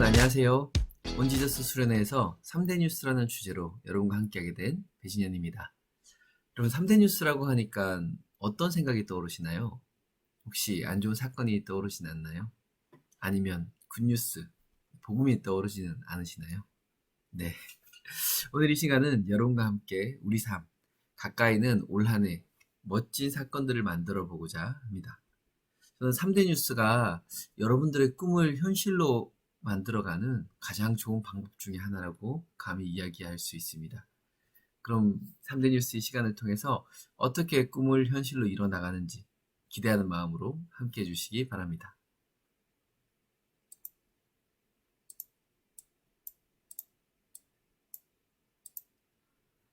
여러분 안녕하세요. 원지저스 수련회에서 3대 뉴스라는 주제로 여러분과 함께하게 된 배진현입니다. 여러분 3대 뉴스라고 하니까 어떤 생각이 떠오르시나요? 혹시 안 좋은 사건이 떠오르진 않나요? 아니면 굿뉴스, 복음이 떠오르지는 않으시나요? 네. 오늘 이 시간은 여러분과 함께 우리 삶, 가까이는 올 한 해 멋진 사건들을 만들어 보고자 합니다. 저는 3대 뉴스가 여러분들의 꿈을 현실로 만들어가는 가장 좋은 방법 중에 하나라고 감히 이야기할 수 있습니다. 그럼 3대 뉴스 이 시간을 통해서 어떻게 꿈을 현실로 이뤄나가는지 기대하는 마음으로 함께 해주시기 바랍니다.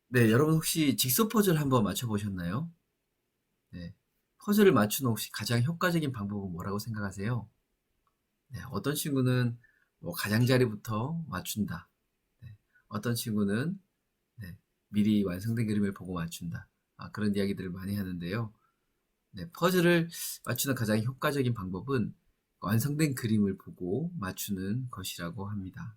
네, 여러분 혹시 직소 퍼즐 한번 맞춰보셨나요? 네, 퍼즐을 맞추는 혹시 가장 효과적인 방법은 뭐라고 생각하세요? 네, 어떤 친구는 뭐 가장자리부터 맞춘다. 네, 어떤 친구는 네, 미리 완성된 그림을 보고 맞춘다. 아, 그런 이야기들을 많이 하는데요. 네, 퍼즐을 맞추는 가장 효과적인 방법은 완성된 그림을 보고 맞추는 것이라고 합니다.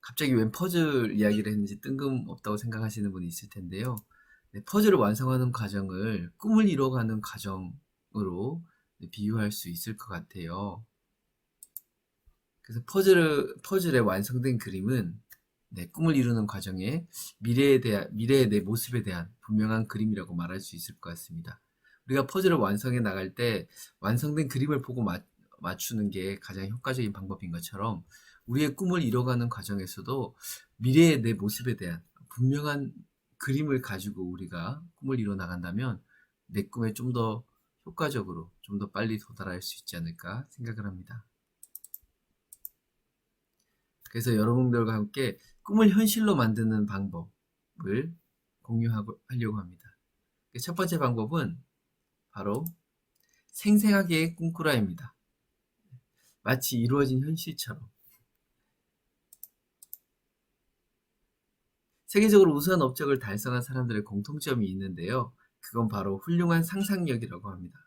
갑자기 웬 퍼즐 이야기를 했는지 뜬금없다고 생각하시는 분이 있을 텐데요. 네, 퍼즐을 완성하는 과정을 꿈을 이뤄가는 과정으로 네, 비유할 수 있을 것 같아요. 그래서 퍼즐, 퍼즐의 완성된 그림은 네, 꿈을 이루는 과정에 미래에 대한, 미래의 내 모습에 대한 분명한 그림이라고 말할 수 있을 것 같습니다. 우리가 퍼즐을 완성해 나갈 때 완성된 그림을 보고 맞, 맞추는 게 가장 효과적인 방법인 것처럼 우리의 꿈을 이뤄가는 과정에서도 미래의 내 모습에 대한 분명한 그림을 가지고 우리가 꿈을 이뤄 나간다면 내 꿈에 좀 더 효과적으로 좀 더 빨리 도달할 수 있지 않을까 생각을 합니다. 그래서 여러분들과 함께 꿈을 현실로 만드는 방법을 공유하려고 합니다. 첫 번째 방법은 바로 생생하게 꿈꾸라입니다. 마치 이루어진 현실처럼. 세계적으로 우수한 업적을 달성한 사람들의 공통점이 있는데요. 그건 바로 훌륭한 상상력이라고 합니다.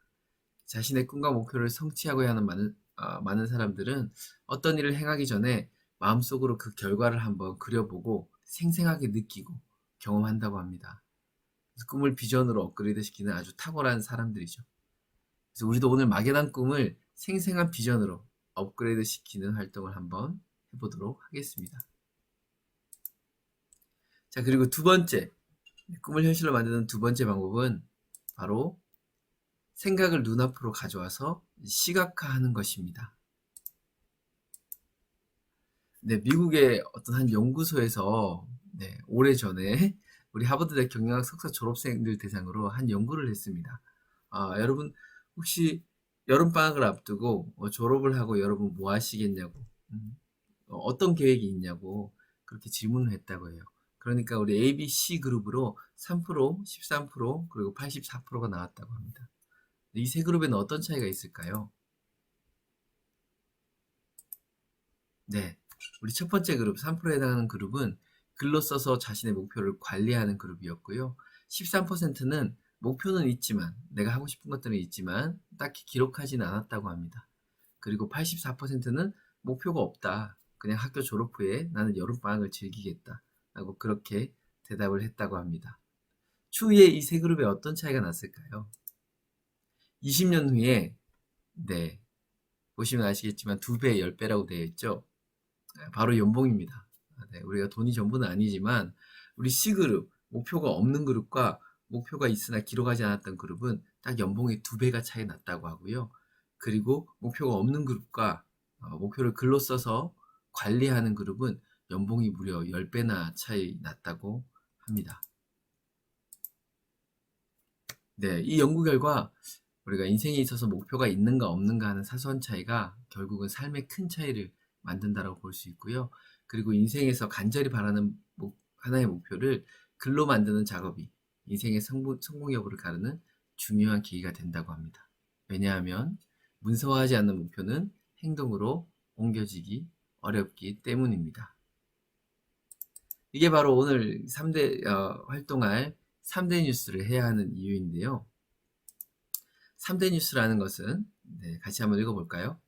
자신의 꿈과 목표를 성취하고자 하는 많은, 어, 많은 사람들은 어떤 일을 행하기 전에 마음속으로 그 결과를 한번 그려보고 생생하게 느끼고 경험한다고 합니다. 꿈을 비전으로 업그레이드 시키는 아주 탁월한 사람들이죠. 그래서 우리도 오늘 막연한 꿈을 생생한 비전으로 업그레이드 시키는 활동을 한번 해보도록 하겠습니다. 자, 그리고 두 번째, 꿈을 현실로 만드는 두 번째 방법은 바로 생각을 눈앞으로 가져와서 시각화하는 것입니다. 네, 미국의 어떤 한 연구소에서 네, 오래전에 우리 하버드대 경영학 석사 졸업생들 대상으로 한 연구를 했습니다. 아, 여러분 혹시 여름방학을 앞두고 어, 졸업을 하고 여러분 뭐 하시겠냐고 음, 어, 떤 계획이 있냐고 그렇게 질문을 했다고 해요. 그러니까 우리 ABC 그룹으로 3%, 13% 그리고 84%가 나왔다고 합니다. 이 세 그룹에는 어떤 차이가 있을까요? 네, 우리 첫 번째 그룹 3%에 해당하는 그룹은 글로 써서 자신의 목표를 관리하는 그룹이었고요. 13%는 목표는 있지만 내가 하고 싶은 것들은 있지만 딱히 기록하지는 않았다고 합니다. 그리고 84%는 목표가 없다. 그냥 학교 졸업 후에 나는 여름방학을 즐기겠다. 라고 그렇게 대답을 했다고 합니다. 추후에 이 세 그룹에 어떤 차이가 났을까요? 20년 후에 네 보시면 아시겠지만 두 배, 열 배라고 되어 있죠. 네, 바로 연봉입니다. 네, 우리가 돈이 전부는 아니지만 우리 C그룹 목표가 없는 그룹과 목표가 있으나 기록하지 않았던 그룹은 딱 연봉의 두 배가 차이 났다고 하고요. 그리고 목표가 없는 그룹과 어, 목표를 글로 써서 관리하는 그룹은 연봉이 무려 10배나 차이 났다고 합니다. 네, 이 연구 결과 우리가 인생에 있어서 목표가 있는가 없는가 하는 사소한 차이가 결국은 삶의 큰 차이를 만든다라고 볼 수 있고요. 그리고 인생에서 간절히 바라는 목, 하나의 목표를 글로 만드는 작업이 인생의 성공, 성공 여부를 가르는 중요한 계기가 된다고 합니다. 왜냐하면 문서화하지 않는 목표는 행동으로 옮겨지기 어렵기 때문입니다. 이게 바로 오늘 3대 어, 활동할 3대 뉴스를 해야 하는 이유인데요. 3대 뉴스라는 것은 네, 같이 한번 읽어볼까요?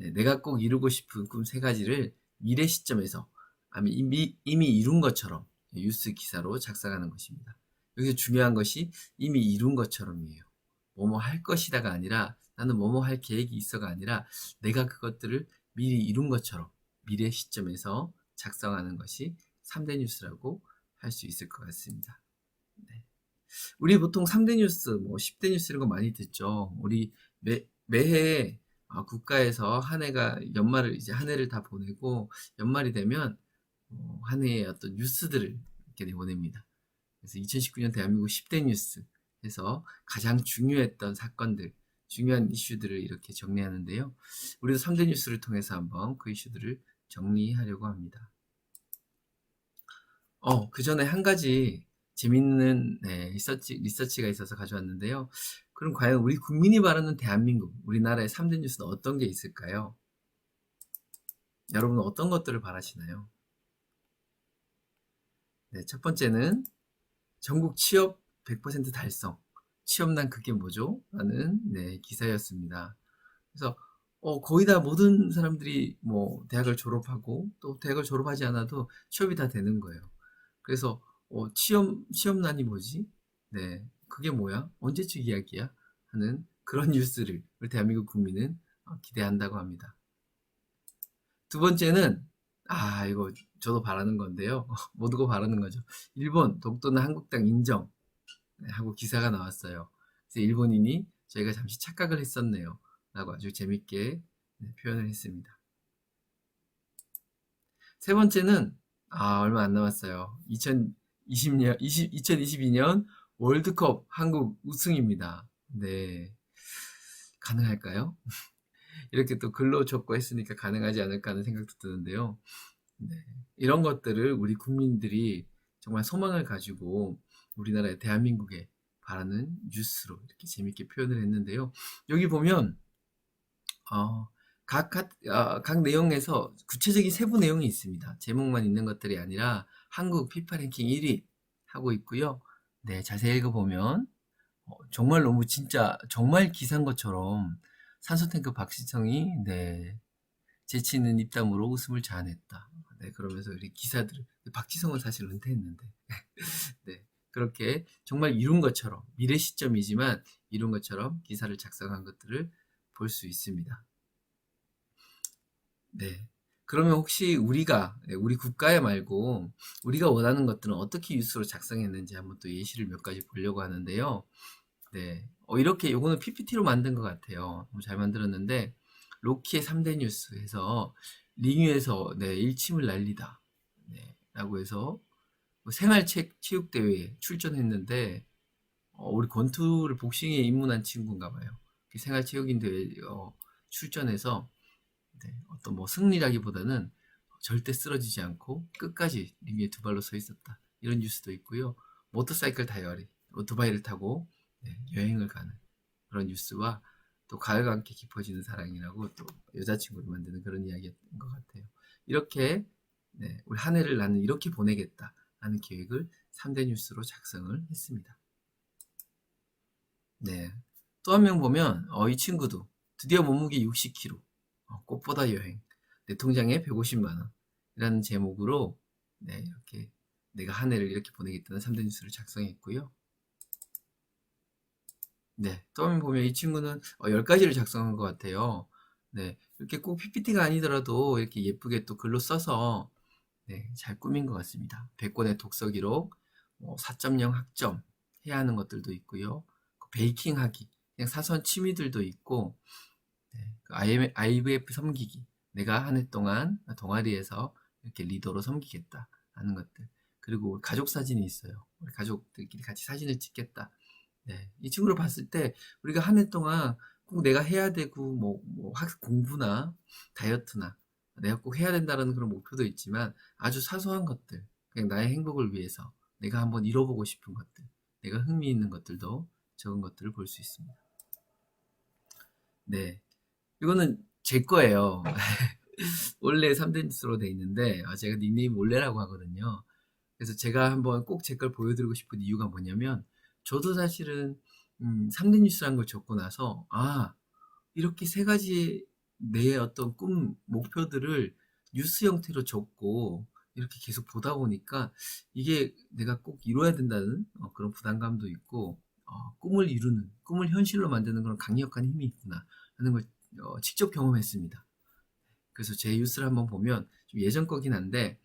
네, 내가 꼭 이루고 싶은 꿈 세 가지를 미래 시점에서 아니 이미, 이미 이룬 것처럼 뉴스 기사로 작성하는 것입니다. 여기서 중요한 것이 이미 이룬 것처럼이에요. 뭐뭐 할 것이다가 아니라 나는 뭐뭐 할 계획이 있어가 아니라 내가 그것들을 미리 이룬 것처럼 미래 시점에서 작성하는 것이 3대 뉴스라고 할 수 있을 것 같습니다. 네. 우리 보통 3대 뉴스, 뭐 10대 뉴스 이런 거 많이 듣죠. 우리 매, 매해 아, 국가에서 한 해가 연말을 이제 한 해를 다 보내고 연말이 되면 어, 한 해의 어떤 뉴스들을 이렇게 내보냅니다. 그래서 2019년 대한민국 10대 뉴스 해서 가장 중요했던 사건들, 중요한 이슈들을 이렇게 정리하는데요. 우리도 3대 뉴스를 통해서 한번 그 이슈들을 정리하려고 합니다. 어, 그 전에 한 가지 재밌는 네, 리서치, 리서치가 있어서 가져왔는데요. 그럼 과연 우리 국민이 바라는 대한민국, 우리나라의 3대 뉴스는 어떤 게 있을까요? 여러분은 어떤 것들을 바라시나요? 네, 첫 번째는 전국 취업 100% 달성. 취업난 그게 뭐죠? 라는 네, 기사였습니다. 그래서 어, 거의 다 모든 사람들이 뭐 대학을 졸업하고 또 대학을 졸업하지 않아도 취업이 다 되는 거예요. 그래서 어, 취업 취업난이 뭐지? 네, 그게 뭐야? 언제쯤 이야기야? 하는 그런 뉴스를 대한민국 국민은 어, 기대한다고 합니다. 두 번째는 아 이거 저도 바라는 건데요. 모두가 바라는 거죠. 일본 독도는 한국당 인정 네, 하고 기사가 나왔어요. 그래서 일본인이 저희가 잠시 착각을 했었네요. 라고 아주 재밌게 네, 표현을 했습니다. 세 번째는 아 얼마 안 남았어요. 2020년 20, 2022년 월드컵 한국 우승입니다. 네 가능할까요? 이렇게 또 글로 적고 했으니까 가능하지 않을까 하는 생각도 드는데요. 네, 이런 것들을 우리 국민들이 정말 소망을 가지고 우리나라의 대한민국에 바라는 뉴스로 이렇게 재밌게 표현을 했는데요. 여기 보면 어, 각, 각, 어, 각 내용에서 구체적인 세부 내용이 있습니다. 제목만 있는 것들이 아니라 한국 피파 랭킹 1위 하고 있고요. 네, 자세히 읽어보면 어, 정말 너무 진짜 정말 기사인 것처럼 산소탱크 박시청이 네 재치 있는 입담으로 웃음을 자아냈다. 네, 그러면서 우리 기사들 박지성은 사실 은퇴했는데 네 그렇게 정말 이룬 것처럼 미래 시점이지만 이룬 것처럼 기사를 작성한 것들을 볼 수 있습니다. 네. 그러면 혹시 우리가 네, 우리 국가에 말고 우리가 원하는 것들은 어떻게 뉴스로 작성했는지 한번 또 예시를 몇 가지 보려고 하는데요. 네. 어, 이렇게 요거는 PPT로 만든 것 같아요. 잘 만들었는데 로키의 3대 뉴스 해서 링위에서 네, 일침을 날리다. 네, 라고 해서 뭐 생활책 체육대회에 출전했는데 어, 우리 권투를 복싱에 입문한 친구인가 봐요. 생활체육인대회 어, 출전해서 네, 어떤 뭐 승리라기보다는 절대 쓰러지지 않고 끝까지 링 위에 두 발로 서 있었다. 이런 뉴스도 있고요. 모터사이클 다이어리, 오토바이를 타고 네, 여행을 가는 그런 뉴스와 또 가을과 함께 깊어지는 사랑이라고 또 여자친구를 만드는 그런 이야기였던 것 같아요. 이렇게 네, 우리 한 해를 나는 이렇게 보내겠다 하는 계획을 3대 뉴스로 작성을 했습니다. 네. 또 한 명 보면 어, 이 친구도 드디어 몸무게 60kg 어, 꽃보다 여행 내 통장에 150만 원이라는 제목으로 네, 이렇게 내가 한 해를 이렇게 보내겠다는 3대 뉴스를 작성했고요. 네, 명 보면 이 친구는 어, 10가지를 작성한 것 같아요. 네, 이렇게 꼭 PPT가 아니더라도 이렇게 예쁘게 또 글로 써서 네, 잘 꾸민 것 같습니다. 100권의 독서 기록, 뭐 4.0 학점 해야 하는 것들도 있고요. 베이킹 하기, 그냥 사소한 취미들도 있고, 네, 그 IVF 섬기기, 내가 한 해 동안 동아리에서 이렇게 리더로 섬기겠다 하는 것들. 그리고 가족 사진이 있어요. 우리 가족들끼리 같이 사진을 찍겠다. 네, 이 친구를 봤을 때 우리가 한 해 동안 꼭 내가 해야 되고 뭐, 뭐 학, 공부나 다이어트나 내가 꼭 해야 된다는 그런 목표도 있지만 아주 사소한 것들, 그냥 나의 행복을 위해서 내가 한번 이뤄보고 싶은 것들, 내가 흥미 있는 것들도 적은 것들을 볼 수 있습니다. 네. 이거는 제 거예요. 원래 3대 뉴스로 돼 있는데, 아, 제가 닉네임 원래라고 하거든요. 그래서 제가 한번 꼭 제 걸 보여드리고 싶은 이유가 뭐냐면, 저도 사실은, 음, 3대 뉴스라는 걸 적고 나서, 아, 이렇게 세 가지 내 어떤 꿈, 목표들을 뉴스 형태로 적고 이렇게 계속 보다 보니까 이게 내가 꼭 이뤄야 된다는 어, 그런 부담감도 있고 어, 꿈을 이루는, 꿈을 현실로 만드는 그런 강력한 힘이 있구나 하는 걸 어, 직접 경험했습니다. 그래서 제 뉴스를 한번 보면 좀 예전 거긴 한데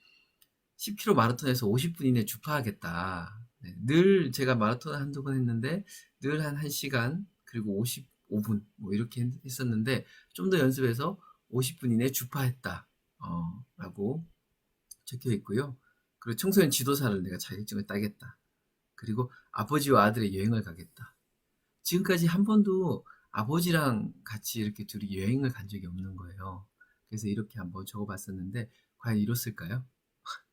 10km 마라톤에서 50분 이내 주파하겠다. 네, 늘 제가 마라톤을 한두 번 했는데 늘 한 1시간 그리고 55분 뭐 이렇게 했었는데 좀 더 연습해서 50분 이내 주파했다. 어, 라고 적혀 있고요. 그리고 청소년 지도사를 내가 자격증을 따겠다. 그리고 아버지와 아들의 여행을 가겠다. 지금까지 한 번도 아버지랑 같이 이렇게 둘이 여행을 간 적이 없는 거예요. 그래서 이렇게 한번 적어봤었는데 과연 이뤘을까요?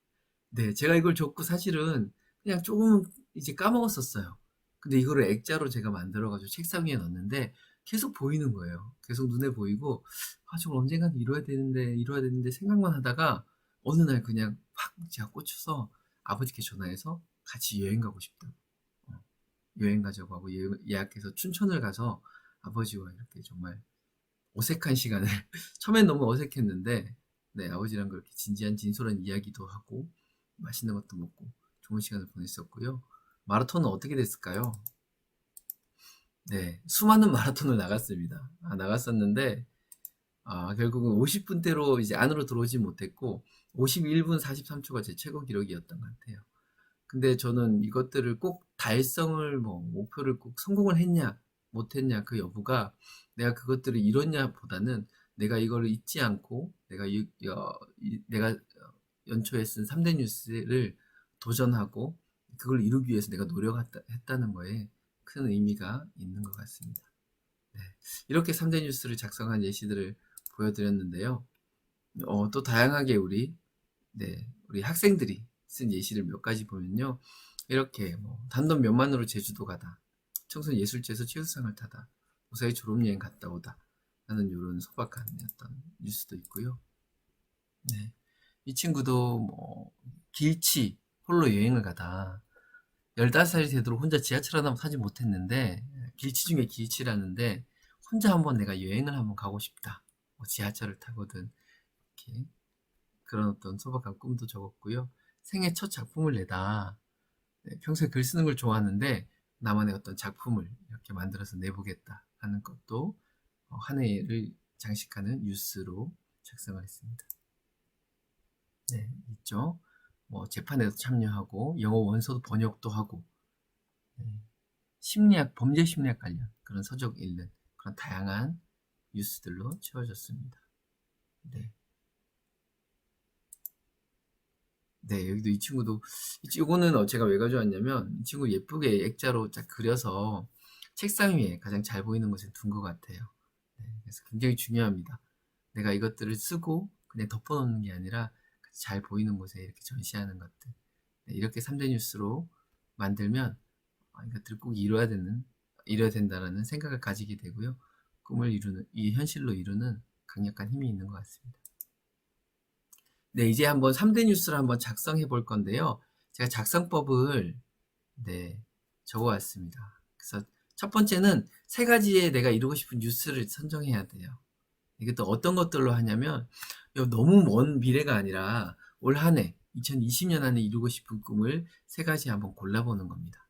네, 제가 이걸 적고 사실은 그냥 조금 이제 까먹었었어요. 근데 이거를 액자로 제가 만들어가지고 책상 위에 넣었는데 계속 보이는 거예요. 계속 눈에 보이고 아, 저걸 언젠간 이뤄야 되는데 이뤄야 되는데 생각만 하다가 어느 날 그냥 확 제가 꽂혀서 아버지께 전화해서 같이 여행 가고 싶다고 어, 여행 가자고 하고 예- 예약해서 춘천을 가서 아버지와 이렇게 정말 어색한 시간을 처음엔 너무 어색했는데 네 아버지랑 그렇게 진지한 진솔한 이야기도 하고 맛있는 것도 먹고 좋은 시간을 보냈었고요. 마라톤은 어떻게 됐을까요? 네, 수많은 마라톤을 나갔습니다. 아, 나갔었는데, 아, 결국은 50분대로 이제 안으로 들어오지 못했고, 51분 43초가 제 최고 기록이었던 것 같아요. 근데 저는 이것들을 꼭 달성을, 뭐, 목표를 꼭 성공을 했냐, 못했냐, 그 여부가 내가 그것들을 이뤘냐 보다는 내가 이거를 잊지 않고, 내가, 유- 어, 이- 내가 연초에 쓴 3대 뉴스를 도전하고, 그걸 이루기 위해서 내가 노력했다는 거에 큰 의미가 있는 것 같습니다. 네. 이렇게 3대 뉴스를 작성한 예시들을 보여드렸는데요. 어, 또 다양하게 우리, 네, 우리 학생들이 쓴 예시를 몇 가지 보면요. 이렇게 뭐, 단돈 몇만으로 제주도 가다. 청소년 예술제에서 최우수상을 타다. 무사히 졸업여행 갔다 오다. 하는 이런 소박한 어떤 뉴스도 있고요. 네. 이 친구도 뭐, 길치, 홀로 여행을 가다. 15살이 되도록 혼자 지하철 하나 타지 못했는데, 길치 중에 길치라는데, 혼자 한번 내가 여행을 한번 가고 싶다. 뭐 지하철을 타거든. 이렇게. 그런 어떤 소박한 꿈도 적었고요. 생애 첫 작품을 내다. 네, 평소에 글 쓰는 걸 좋아하는데, 나만의 어떤 작품을 이렇게 만들어서 내보겠다 하는 것도 어, 한 해를 장식하는 뉴스로 작성을 했습니다. 네, 있죠. 뭐 재판에도 참여하고 영어 원서도 번역도 하고 네, 심리학 범죄 심리학 관련 그런 서적 읽는 그런 다양한 뉴스들로 채워졌습니다. 네. 네, 여기도 이 친구도 이- 이거는 어, 제가 왜 가져왔냐면 이 친구 예쁘게 액자로 쫙 그려서 책상 위에 가장 잘 보이는 곳에 둔 것 같아요. 네, 그래서 굉장히 중요합니다. 내가 이것들을 쓰고 그냥 덮어놓는 게 아니라 잘 보이는 곳에 이렇게 전시하는 것들. 네, 이렇게 3대 뉴스로 만들면 어, 이것들을 꼭 이뤄야 되는, 이뤄야 된다라는 생각을 가지게 되고요. 꿈을 이루는, 이 현실로 이루는 강력한 힘이 있는 것 같습니다. 네, 이제 한번 3대 뉴스를 한번 작성해 볼 건데요. 제가 작성법을, 네, 적어 왔습니다. 그래서 첫 번째는 세 가지의 내가 이루고 싶은 뉴스를 선정해야 돼요. 이게 또 어떤 것들로 하냐면, 너무 먼 미래가 아니라 올 한 해, 2020년 안에 이루고 싶은 꿈을 세 가지 한번 골라보는 겁니다.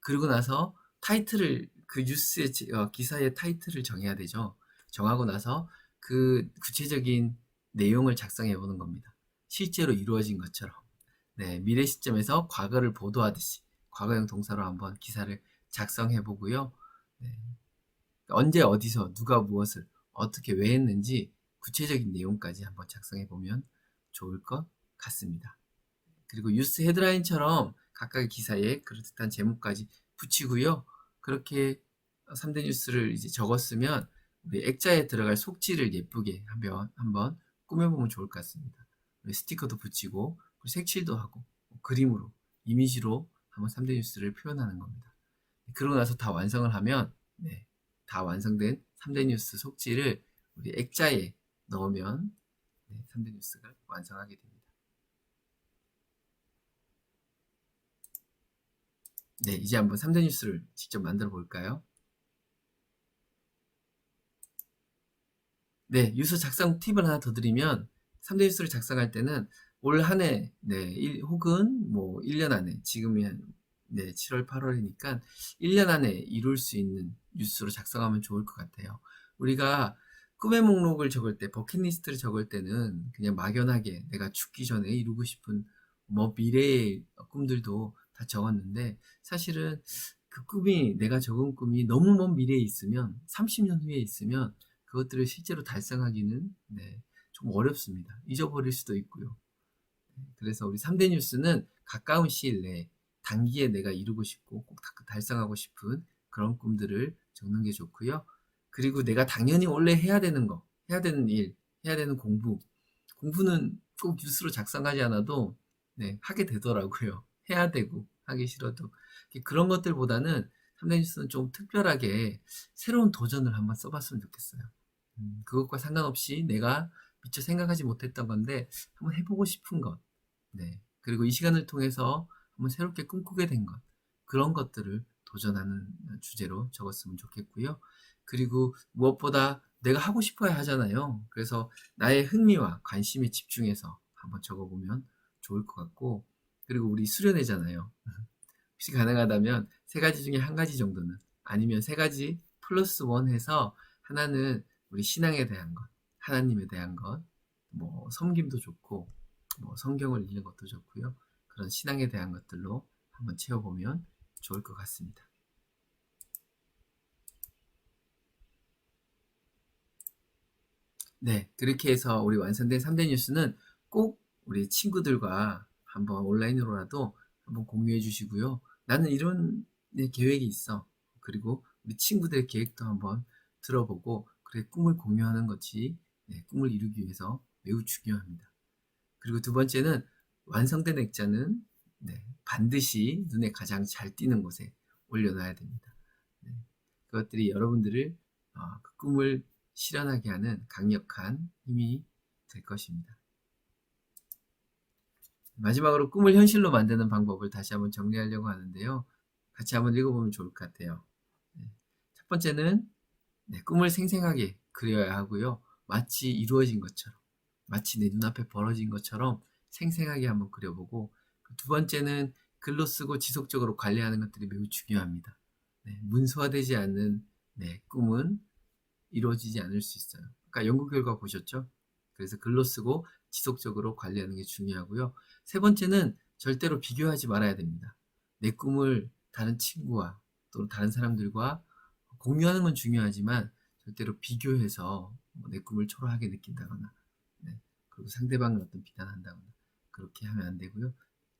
그리고 나서 타이틀을, 그 뉴스의, 지- 어, 기사의 타이틀을 정해야 되죠. 정하고 나서 그 구체적인 내용을 작성해 보는 겁니다. 실제로 이루어진 것처럼. 네, 미래 시점에서 과거를 보도하듯이 과거형 동사로 한번 기사를 작성해 보고요. 네, 언제 어디서 누가 무엇을 어떻게 왜 했는지 구체적인 내용까지 한번 작성해 보면 좋을 것 같습니다. 그리고 뉴스 헤드라인처럼 각각의 기사에 그럴듯한 제목까지 붙이고요. 그렇게 3대 뉴스를 이제 적었으면 우리 액자에 들어갈 속지를 예쁘게 한번, 한번 꾸며보면 좋을 것 같습니다. 스티커도 붙이고 색칠도 하고 뭐 그림으로 이미지로 한번 3대 뉴스를 표현하는 겁니다. 그러고 나서 다 완성을 하면 네, 다 완성된 3대 뉴스 속지를 우리 액자에 넣으면 네, 3대 뉴스가 완성하게 됩니다. 네, 이제 한번 3대 뉴스를 직접 만들어 볼까요? 네, 뉴스 작성 팁을 하나 더 드리면 3대 뉴스를 작성할 때는 올 한 해, 네, 일- 혹은 뭐 1년 안에 지금이 한 네, 7월, 8월이니까 1년 안에 이룰 수 있는 뉴스로 작성하면 좋을 것 같아요. 우리가 꿈의 목록을 적을 때, 버킷리스트를 적을 때는 그냥 막연하게 내가 죽기 전에 이루고 싶은 뭐 미래의 꿈들도 다 적었는데 사실은 그 꿈이 내가 적은 꿈이 너무 먼 미래에 있으면 30년 후에 있으면 그것들을 실제로 달성하기는 네, 좀 어렵습니다. 잊어버릴 수도 있고요. 네, 그래서 우리 3대 뉴스는 가까운 시일 내에 단기에 내가 이루고 싶고 꼭 다- 달성하고 싶은 그런 꿈들을 적는 게 좋고요. 그리고 내가 당연히 원래 해야 되는 거, 해야 되는 일, 해야 되는 공부. 공부는 꼭 뉴스로 작성하지 않아도 네, 하게 되더라고요. 해야 되고 하기 싫어도 그런 것들보다는 3대 뉴스는 좀 특별하게 새로운 도전을 한번 써봤으면 좋겠어요. 음, 그것과 상관없이 내가 미처 생각하지 못했던 건데 한번 해보고 싶은 것, 네. 그리고 이 시간을 통해서 한번 새롭게 꿈꾸게 된 것, 그런 것들을 도전하는 주제로 적었으면 좋겠고요. 그리고 무엇보다 내가 하고 싶어야 하잖아요. 그래서 나의 흥미와 관심에 집중해서 한번 적어보면 좋을 것 같고, 그리고 우리 수련회잖아요. 혹시 가능하다면 세 가지 중에 한 가지 정도는, 아니면 세 가지 플러스 원 해서 하나는 우리 신앙에 대한 것, 하나님에 대한 것, 뭐 섬김도 좋고, 뭐 성경을 읽는 것도 좋고요. 그런 신앙에 대한 것들로 한번 채워보면 좋을 것 같습니다. 네, 그렇게 해서 우리 완성된 3대 뉴스는 꼭 우리 친구들과 한번 온라인으로라도 한번 공유해 주시고요. 나는 이런 내 계획이 있어. 그리고 우리 친구들의 계획도 한번 들어보고 그래 꿈을 공유하는 것이 네, 꿈을 이루기 위해서 매우 중요합니다. 그리고 두 번째는 완성된 액자는 네, 반드시 눈에 가장 잘 띄는 곳에 올려놔야 됩니다. 네, 그것들이 여러분들을 어, 그 꿈을 실현하게 하는 강력한 힘이 될 것입니다. 마지막으로 꿈을 현실로 만드는 방법을 다시 한번 정리하려고 하는데요. 같이 한번 읽어보면 좋을 것 같아요. 네, 첫 번째는 네, 꿈을 생생하게 그려야 하고요. 마치 이루어진 것처럼, 마치 내 눈앞에 벌어진 것처럼 생생하게 한번 그려보고 그두 번째는 글로 쓰고 지속적으로 관리하는 것들이 매우 중요합니다. 네, 문서화되지 않는 네, 꿈은 이루어지지 않을 수 있어요. 아까 연구 결과 보셨죠? 그래서 글로 쓰고 지속적으로 관리하는 게 중요하고요. 세 번째는 절대로 비교하지 말아야 됩니다. 내 꿈을 다른 친구와 또 다른 사람들과 공유하는 건 중요하지만 절대로 비교해서 뭐 내 꿈을 초라하게 느낀다거나 네, 그리고 상대방을 어떤 비난한다거나 그렇게 하면 안 되고요.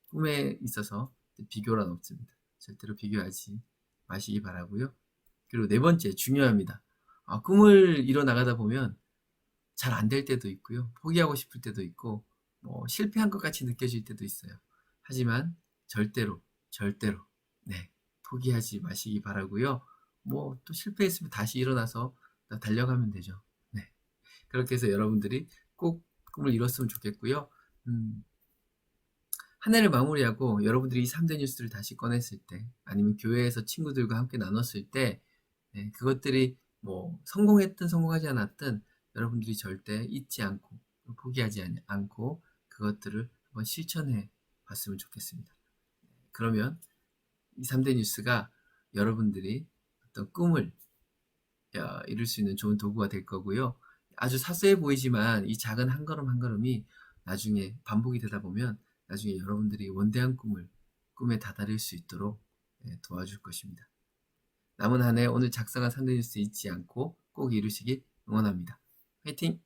꿈에 있어서 비교란 없습니다. 절대로 비교하지 마시기 바라고요. 그리고 네 번째 중요합니다. 아, 꿈을 이뤄 나가다 보면 잘 안 될 때도 있고요. 포기하고 싶을 때도 있고 뭐 실패한 것 같이 느껴질 때도 있어요. 하지만 절대로 절대로 네 포기하지 마시기 바라고요. 뭐 또 실패했으면 다시 일어나서 달려가면 되죠. 네 그렇게 해서 여러분들이 꼭 꿈을 이뤘으면 좋겠고요. 음, 한 해를 마무리하고 여러분들이 이 3대 뉴스를 다시 꺼냈을 때 아니면 교회에서 친구들과 함께 나눴을 때 네, 그것들이 뭐 성공했든 성공하지 않았든 여러분들이 절대 잊지 않고 포기하지 않- 않고 그것들을 한번 실천해 봤으면 좋겠습니다. 그러면 이 3대 뉴스가 여러분들이 어떤 꿈을 어, 이룰 수 있는 좋은 도구가 될 거고요. 아주 사소해 보이지만 이 작은 한 걸음 한 걸음이 나중에 반복이 되다 보면 나중에 여러분들이 원대한 꿈을 꿈에 다다를 수 있도록 예, 도와줄 것입니다. 남은 한 해 오늘 작성한 3대 뉴스 잊지 않고 꼭 이루시길 응원합니다. 화이팅!